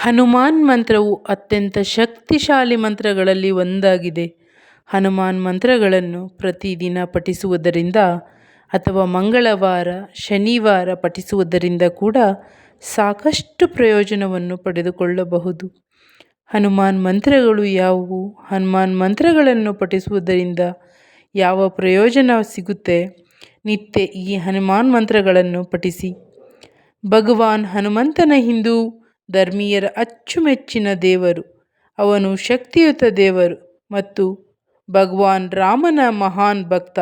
ಹನುಮಾನ್ ಮಂತ್ರವು ಅತ್ಯಂತ ಶಕ್ತಿಶಾಲಿ ಮಂತ್ರಗಳಲ್ಲಿ ಒಂದಾಗಿದೆ. ಹನುಮಾನ್ ಮಂತ್ರಗಳನ್ನು ಪ್ರತಿದಿನ ಪಠಿಸುವುದರಿಂದ ಅಥವಾ ಮಂಗಳವಾರ, ಶನಿವಾರ ಪಠಿಸುವುದರಿಂದ ಕೂಡ ಸಾಕಷ್ಟು ಪ್ರಯೋಜನವನ್ನು ಪಡೆದುಕೊಳ್ಳಬಹುದು. ಹನುಮಾನ್ ಮಂತ್ರಗಳು ಯಾವುವು? ಹನುಮಾನ್ ಮಂತ್ರಗಳನ್ನು ಪಠಿಸುವುದರಿಂದ ಯಾವ ಪ್ರಯೋಜನ ಸಿಗುತ್ತೆ? ನಿತ್ಯ ಈ ಹನುಮಾನ್ ಮಂತ್ರಗಳನ್ನು ಪಠಿಸಿ. ಭಗವಾನ್ ಹನುಮಂತನ ಹಿಂದೂ ಧರ್ಮೀಯರ ಅಚ್ಚುಮೆಚ್ಚಿನ ದೇವರು. ಅವನು ಶಕ್ತಿಯುತ ದೇವರು ಮತ್ತು ಭಗವಾನ್ ರಾಮನ ಮಹಾನ್ ಭಕ್ತ.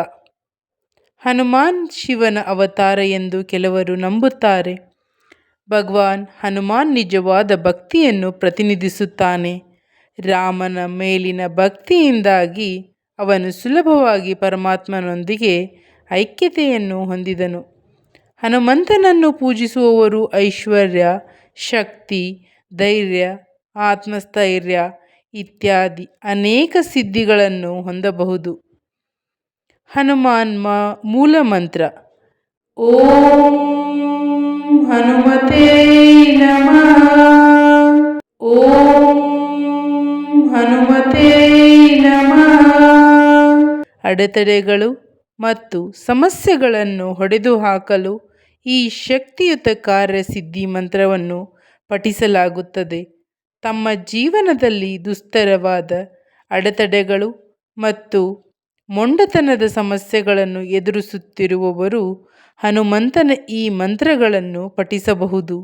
ಹನುಮಾನ್ ಶಿವನ ಅವತಾರ ಎಂದು ಕೆಲವರು ನಂಬುತ್ತಾರೆ. ಭಗವಾನ್ ಹನುಮಾನ್ ನಿಜವಾದ ಭಕ್ತಿಯನ್ನು ಪ್ರತಿನಿಧಿಸುತ್ತಾನೆ. ರಾಮನ ಮೇಲಿನ ಭಕ್ತಿಯಿಂದಾಗಿ ಅವನು ಸುಲಭವಾಗಿ ಪರಮಾತ್ಮನೊಂದಿಗೆ ಐಕ್ಯತೆಯನ್ನು ಹೊಂದಿದನು. ಹನುಮಂತನನ್ನು ಪೂಜಿಸುವವರು ಐಶ್ವರ್ಯ ಶಕ್ತಿ, ಧೈರ್ಯ, ಆತ್ಮಸ್ಥೈರ್ಯ ಇತ್ಯಾದಿ ಅನೇಕ ಸಿದ್ಧಿಗಳನ್ನು ಹೊಂದಬಹುದು. ಹನುಮಾನ್ ಮೂಲ ಮಂತ್ರ ಓಂ ಹನುಮತೇ ನಮಃ, ಓಂ ಹನುಮತೇ ನಮಃ. ಅಡೆತಡೆಗಳು ಮತ್ತು ಸಮಸ್ಯೆಗಳನ್ನು ಹೊಡೆದು ಹಾಕಲು ಈ ಶಕ್ತಿಯುತ ಕಾರ್ಯಸಿದ್ಧಿ ಮಂತ್ರವನ್ನು ಪಠಿಸಲಾಗುತ್ತದೆ. ತಮ್ಮ ಜೀವನದಲ್ಲಿ ದುಸ್ತರವಾದ ಅಡೆತಡೆಗಳು ಮತ್ತು ಮೊಂಡತನದ ಸಮಸ್ಯೆಗಳನ್ನು ಎದುರಿಸುತ್ತಿರುವವರು ಹನುಮಂತನ ಈ ಮಂತ್ರಗಳನ್ನು ಪಠಿಸಬಹುದು.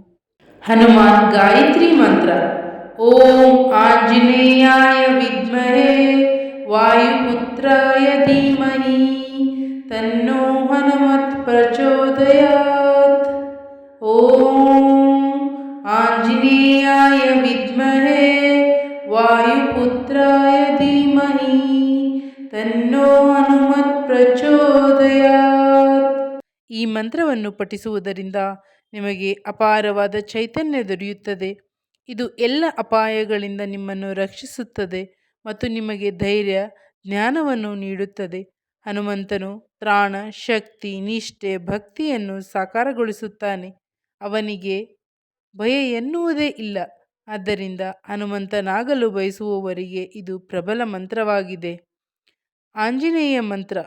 ಹನುಮಾನ್ ಗಾಯತ್ರಿ ಮಂತ್ರ, ಓಂ ಆಂಜನೇಯಾಯ ವಾಯುಪುತ್ರಾಯ ಧೀಮಹಿ, ತನ್ನೋ ಹನುಮತ್ ಪ್ರಚೋದಯ ಈ ಮಂತ್ರವನ್ನು ಪಠಿಸುವುದರಿಂದ ನಿಮಗೆ ಅಪಾರವಾದ ಚೈತನ್ಯ ದೊರೆಯುತ್ತದೆ. ಇದು ಎಲ್ಲ ಅಪಾಯಗಳಿಂದ ನಿಮ್ಮನ್ನು ರಕ್ಷಿಸುತ್ತದೆ ಮತ್ತು ನಿಮಗೆ ಧೈರ್ಯ, ಜ್ಞಾನವನ್ನು ನೀಡುತ್ತದೆ. ಹನುಮಂತನು ತ್ರಾಣ ಶಕ್ತಿ, ನಿಷ್ಠೆ, ಭಕ್ತಿಯನ್ನು ಸಾಕಾರಗೊಳಿಸುತ್ತಾನೆ. ಅವನಿಗೆ ಭಯ ಎನ್ನುವುದೇ ಇಲ್ಲ. ಆದ್ದರಿಂದ ಹನುಮಂತನಾಗಲು ಬಯಸುವವರಿಗೆ ಇದು ಪ್ರಬಲ ಮಂತ್ರವಾಗಿದೆ. ಆಂಜನೇಯ ಮಂತ್ರ,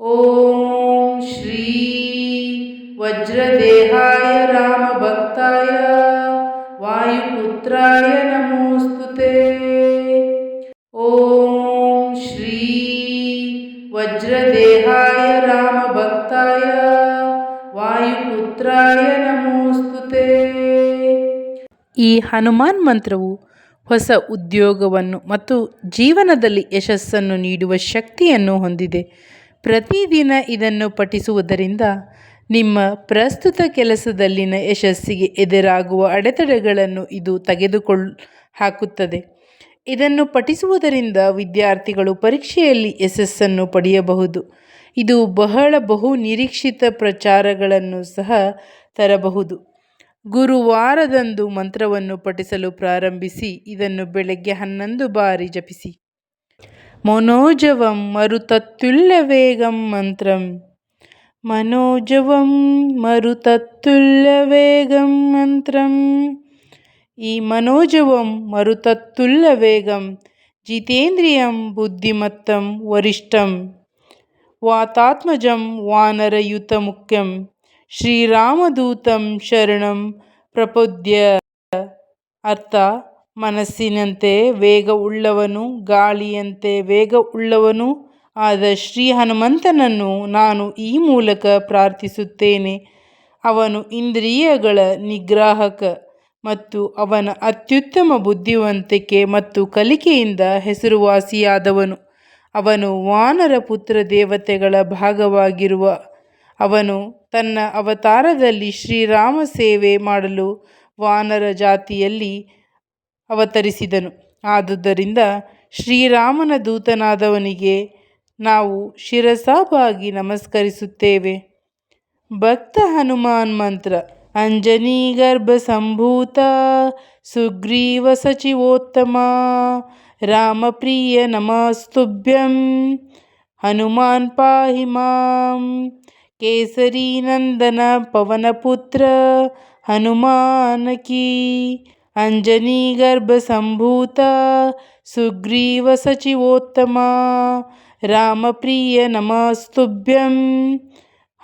ಓಂ ಶ್ರೀ ವಜ್ರದೇಹಾಯ ರಾಮ ಭಕ್ತಾಯ ವಾಯುಪುತ್ರಾಯ ನಮೋಸ್ತುತೆ. ಓಂ ಶ್ರೀ ವಜ್ರದೇಹಾಯ ರಾಮ ಭಕ್ತಾಯ ವಾಯುಪುತ್ರಾಯ ಈ ಹನುಮಾನ್ ಮಂತ್ರವು ಹೊಸ ಉದ್ಯೋಗವನ್ನು ಮತ್ತು ಜೀವನದಲ್ಲಿ ಯಶಸ್ಸನ್ನು ನೀಡುವ ಶಕ್ತಿಯನ್ನು ಹೊಂದಿದೆ. ಪ್ರತಿದಿನ ಇದನ್ನು ಪಠಿಸುವುದರಿಂದ ನಿಮ್ಮ ಪ್ರಸ್ತುತ ಕೆಲಸದಲ್ಲಿನ ಯಶಸ್ಸಿಗೆ ಎದುರಾಗುವ ಅಡೆತಡೆಗಳನ್ನು ಇದು ತೆಗೆದುಕೊಳ್ ಹಾಕುತ್ತದೆ ಇದನ್ನು ಪಠಿಸುವುದರಿಂದ ವಿದ್ಯಾರ್ಥಿಗಳು ಪರೀಕ್ಷೆಯಲ್ಲಿ ಯಶಸ್ಸನ್ನು ಪಡೆಯಬಹುದು. ಇದು ಬಹಳ ಬಹು ನಿರೀಕ್ಷಿತ ಪ್ರಚಾರಗಳನ್ನು ಸಹ ತರಬಹುದು. ಗುರುವಾರದಂದು ಮಂತ್ರವನ್ನು ಪಠಿಸಲು ಪ್ರಾರಂಭಿಸಿ, ಇದನ್ನು ಬೆಳಗ್ಗೆ ಹನ್ನೊಂದು ಬಾರಿ ಜಪಿಸಿ. ಮನೋಜವಂ ಮರುತತ್ತುಲ್ಯವೇಗಂ ಮಂತ್ರಂ. ಮನೋಜವಂ ಮರುತತ್ತುಲ್ಯವೇಗಂ ಮಂತ್ರಂ. ಈ ಮನೋಜವಂ ಮರುತತ್ತುಲ್ಯವೇಗಂ ಜಿತೇಂದ್ರಿಯಂ ಬುದ್ಧಿಮತ್ತಂ ವರಿಷ್ಠಂ. ವಾತಾತ್ಮಜಂ ವಾನರಯುತಮುಖ್ಯಂ. ಶ್ರೀರಾಮದೂತಂ ಶರಣಂ ಪ್ರಪದ್ಯ. ಅರ್ಥ, ಮನಸ್ಸಿನಂತೆ ವೇಗವುಳ್ಳವನು, ಗಾಳಿಯಂತೆ ವೇಗವುಳ್ಳವನು, ಆದ ಶ್ರೀ ಹನುಮಂತನನ್ನು ನಾನು ಈ ಮೂಲಕ ಪ್ರಾರ್ಥಿಸುತ್ತೇನೆ. ಅವನು ಇಂದ್ರಿಯಗಳ ನಿಗ್ರಾಹಕ ಮತ್ತು ಅವನ ಅತ್ಯುತ್ತಮ ಬುದ್ಧಿವಂತಿಕೆ ಮತ್ತು ಕಲಿಕೆಯಿಂದ ಹೆಸರುವಾಸಿಯಾದವನು. ಅವನು ವಾನರ ಪುತ್ರ ದೇವತೆಗಳ ಭಾಗವಾಗಿರುವ. ಅವನು ತನ್ನ ಅವತಾರದಲ್ಲಿ ಶ್ರೀರಾಮ ಸೇವೆ ಮಾಡಲು ವಾನರ ಜಾತಿಯಲ್ಲಿ ಅವತರಿಸಿದನು. ಆದುದರಿಂದ ಶ್ರೀರಾಮನ ದೂತನಾದವನಿಗೆ ನಾವು ಶಿರಸಾಬಾಗಿ ನಮಸ್ಕರಿಸುತ್ತೇವೆ. ಭಕ್ತ ಹನುಮಾನ್ ಮಂತ್ರ, ಅಂಜನಿ ಗರ್ಭ ಸಂಭೂತ, ಸುಗ್ರೀವ ಸಚಿವೋತ್ತಮ ರಾಮಪ್ರಿಯ ನಮಸ್ತುಭ್ಯಂ ಹನುಮಾನ್ ಪಾಹಿ ಮಾಂ ಕೇಸರಿನಂದನ ಪವನಪುತ್ರ ಹನುಮಾನಕಿ ಅಂಜನಿ ಗರ್ಭಸಂಭೂತ ಸುಗ್ರೀವ ಸಚಿವೋತ್ತಮ. ರಾಮಪ್ರಿಯ ನಮಸ್ತುಭ್ಯಂ.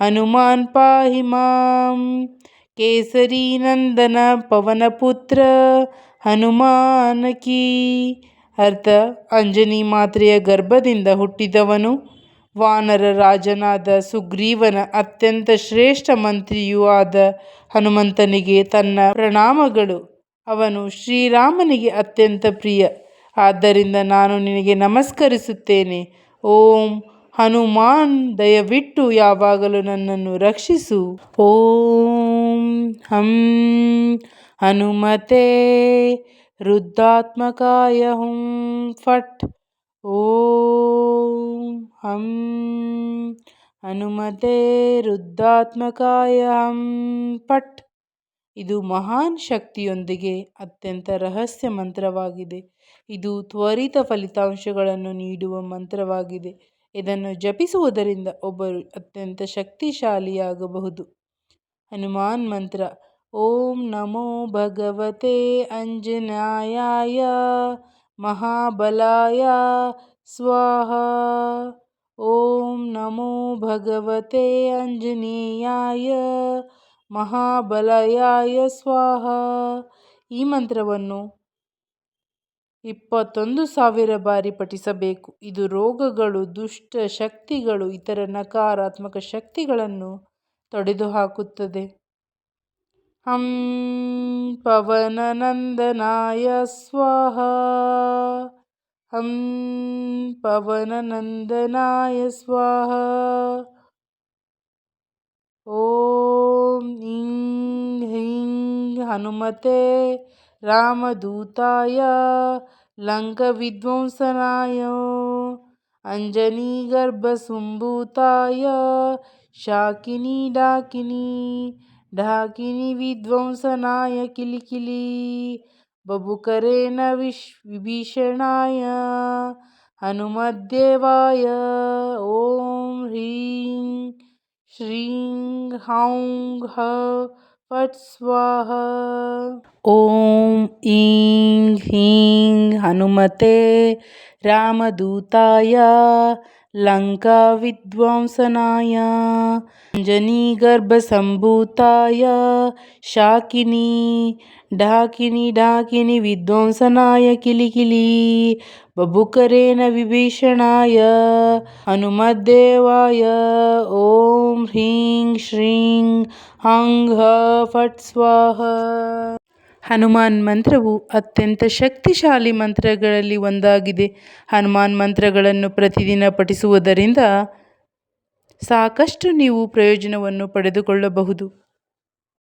ಹನುಮಾನ್ ಪಾಹಿ ಮಾಂ. ಕೇಸರಿನಂದನ ಪವನಪುತ್ರ ಹನುಮಾನಕಿ ಅರ್ಥ, ಅಂಜನಿ ಮಾತೆಯ ಗರ್ಭದಿಂದ ಹುಟ್ಟಿದವನು. ವಾನರ ರಾಜನಾದ ಸುಗ್ರೀವನ ಅತ್ಯಂತ ಶ್ರೇಷ್ಠ ಮಂತ್ರಿಯೂ ಆದ ಹನುಮಂತನಿಗೆ ತನ್ನ ಪ್ರಣಾಮಗಳು. ಅವನು ಶ್ರೀರಾಮನಿಗೆ ಅತ್ಯಂತ ಪ್ರಿಯ. ಆದ್ದರಿಂದ ನಾನು ನಿನಗೆ ನಮಸ್ಕರಿಸುತ್ತೇನೆ. ಓಂ ಹನುಮಾನ್, ದಯವಿಟ್ಟು ಯಾವಾಗಲೂ ನನ್ನನ್ನು ರಕ್ಷಿಸು. ಓಂ ಹಂ ಹನುಮತೆ ರುದ್ರಾತ್ಮಕಾಯ ಹುಂ ಫಟ್. ಓಂ ಹಂ ಹನುಮತೆ ರುದ್ರಾತ್ಮಕಾಯ ಹಂ ಪಟ್ ಇದು ಮಹಾನ್ ಶಕ್ತಿಯೊಂದಿಗೆ ಅತ್ಯಂತ ರಹಸ್ಯ ಮಂತ್ರವಾಗಿದೆ. ಇದು ತ್ವರಿತ ಫಲಿತಾಂಶಗಳನ್ನು ನೀಡುವ ಮಂತ್ರವಾಗಿದೆ. ಇದನ್ನು ಜಪಿಸುವುದರಿಂದ ಒಬ್ಬರು ಅತ್ಯಂತ ಶಕ್ತಿಶಾಲಿಯಾಗಬಹುದು. ಹನುಮಾನ್ ಮಂತ್ರ, ಓಂ ನಮೋ ಭಗವತೆ ಅಂಜನಾಯಾಯ. ಮಹಾಬಲಾಯ. ಸ್ವಾಹ. ಓಂ ನಮೋ ಭಗವತೆ ಆಂಜನೇಯಾಯ. ಮಹಾಬಲಯಾಯ ಸ್ವಾಹ. ಈ ಮಂತ್ರವನ್ನು ಇಪ್ಪತ್ತೊಂದು ಸಾವಿರ ಬಾರಿ ಪಠಿಸಬೇಕು. ಇದು ರೋಗಗಳು, ದುಷ್ಟ ಶಕ್ತಿಗಳು, ಇತರ ನಕಾರಾತ್ಮಕ ಶಕ್ತಿಗಳನ್ನು ತೊಡೆದುಹಾಕುತ್ತದೆ. हं पवननन्दनाय स्वाहा। हं पवननन्दनाय स्वाहा। ॐ ईं ह्रीं हनुमते रामदूताय लङ्कविध्वंसनाय अञ्जनीगर्भसुम्भूताय शाकिनी डाकिनी ಢಾಕಿನಿ ವಿಧ್ವಂಸನಾಯ ಕಿಲಿಕಿಲಿ ಬಬುಕರೇನ ವಿಶ್ ವಿಭೀಷಣಾಯ ಹನುಮದ್ದೇವಾಯ ಓಂ ಹ್ರೀಂ ಶ್ರೀಂ ಹೌಂ ಹ ಫಟ್ ಸ್ವಾಹ ಓಂ ಈಂ ಹೀಂ ಹನುಮತೆ ರಾಮದೂತಾಯ लङ्काविद्वांसनाय अञ्जनीगर्भसम्भूताय शाकिनी डाकिनी डाकिनी विद्वांसनाय किलि किलि बभुकरेण विभीषणाय हनुमद्देवाय ॐ ह्रीं श्रीं हं ह फट् स्वाहा। ಹನುಮಾನ್ ಮಂತ್ರವು ಅತ್ಯಂತ ಶಕ್ತಿಶಾಲಿ ಮಂತ್ರಗಳಲ್ಲಿ ಒಂದಾಗಿದೆ. ಹನುಮಾನ್ ಮಂತ್ರಗಳನ್ನು ಪ್ರತಿದಿನ ಪಠಿಸುವುದರಿಂದ ಸಾಕಷ್ಟು ನೀವು ಪ್ರಯೋಜನವನ್ನು ಪಡೆದುಕೊಳ್ಳಬಹುದು.